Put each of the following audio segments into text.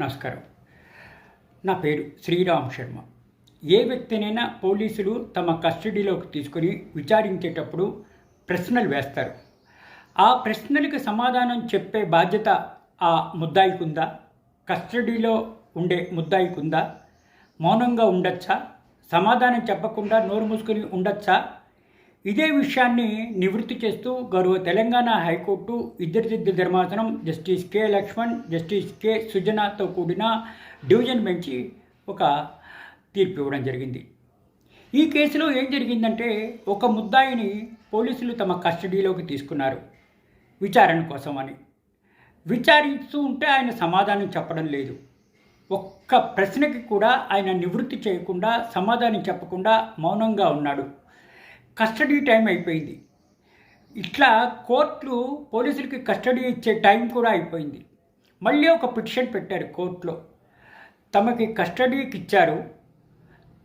నమస్కారం. నా పేరు శ్రీరామ్ శర్మ. ఏ వ్యక్తినైనా పోలీసులు తమ కస్టడీలోకి తీసుకొని విచారించేటప్పుడు ప్రశ్నలు వేస్తారు. ఆ ప్రశ్నలకు సమాధానం చెప్పే బాధ్యత ఆ ముద్దాయికుందా? కస్టడీలో ఉండే ముద్దాయికుందా? మౌనంగా ఉండొచ్చా? సమాధానం చెప్పకుండా నోరు మూసుకొని ఉండొచ్చా? ఇదే విషయాన్ని నివృత్తి చేస్తూ గౌరవ తెలంగాణ హైకోర్టు ఇద్దరిదిద్దు ధర్మాసనం justice K Lakshman justice K సుజనాతో కూడిన డివిజన్ బెంచి ఒక తీర్పు ఇవ్వడం జరిగింది. ఈ కేసులో ఏం జరిగిందంటే ఒక ముద్దాయిని పోలీసులు తమ కస్టడీలోకి తీసుకున్నారు విచారణ కోసం అని. విచారిస్తూ ఉంటే ఆయన సమాధానం చెప్పడం లేదు. ఒక్క ప్రశ్నకి కూడా ఆయన నివృత్తి చేయకుండా సమాధానం చెప్పకుండా మౌనంగా ఉన్నాడు. కస్టడీ టైం అయిపోయింది. ఇట్లా కోర్టులు పోలీసులకి కస్టడీ ఇచ్చే టైం కూడా అయిపోయింది. మళ్ళీ ఒక పిటిషన్ పెట్టారు కోర్టులో. తమకి కస్టడీకి ఇచ్చారు.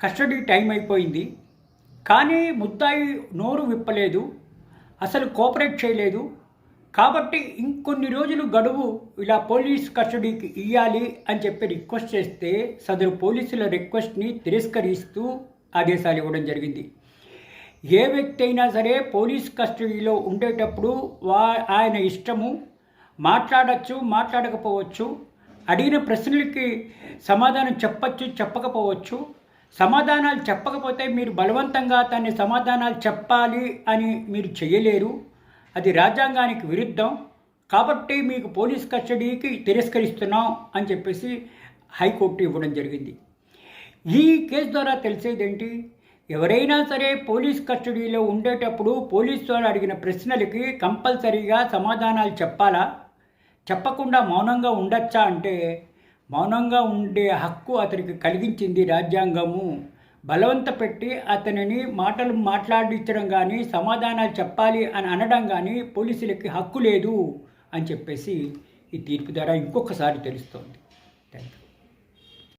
కస్టడీ టైం అయిపోయింది. కానీ ముద్దాయి నోరు విప్పలేదు. అసలు కోఆపరేట్ చేయలేదు. కాబట్టి ఇంకొన్ని రోజులు గడువు ఇలా పోలీస్ కస్టడీకి ఇవ్వాలి అని చెప్పి రిక్వెస్ట్ చేస్తే సదరు పోలీసుల రిక్వెస్ట్ని తిరస్కరిస్తూ ఆదేశాలు ఇవ్వడం జరిగింది. ఏ వ్యక్తి అయినా సరే పోలీస్ కస్టడీలో ఉండేటప్పుడు వా ఆయన ఇష్టము మాట్లాడచ్చు మాట్లాడకపోవచ్చు అడిగిన ప్రశ్నలకి సమాధానం చెప్పచ్చు చెప్పకపోవచ్చు సమాధానాలు చెప్పకపోతే మీరు బలవంతంగా తన్ని సమాధానాలు చెప్పాలి అని మీరు చేయలేరు అది రాజ్యాంగానికి విరుద్ధం. కాబట్టి మీకు పోలీస్ కస్టడీకి తిరస్కరిస్తున్నాం అని చెప్పేసి హైకోర్టు ఇవ్వడం జరిగింది. ఈ కేసు ద్వారా తెలిసేదేంటి? ఎవరైనా సరే పోలీస్ కస్టడీలో ఉండేటప్పుడు పోలీసు వాళ్ళు అడిగిన ప్రశ్నలకి కంపల్సరీగా సమాధానాలు చెప్పాలా? చెప్పకుండా మౌనంగా ఉండొచ్చా అంటే మౌనంగా ఉండే హక్కు అతనికి కలిగించింది రాజ్యాంగము. బలవంత పెట్టి అతనిని మాటలు మాట్లాడించడం కానీ సమాధానాలు చెప్పాలి అని అనడం కానీ పోలీసులకి హక్కు లేదు అని చెప్పేసి ఈ తీర్పు ద్వారా ఇంకొకసారి తెలుస్తోంది. Thank you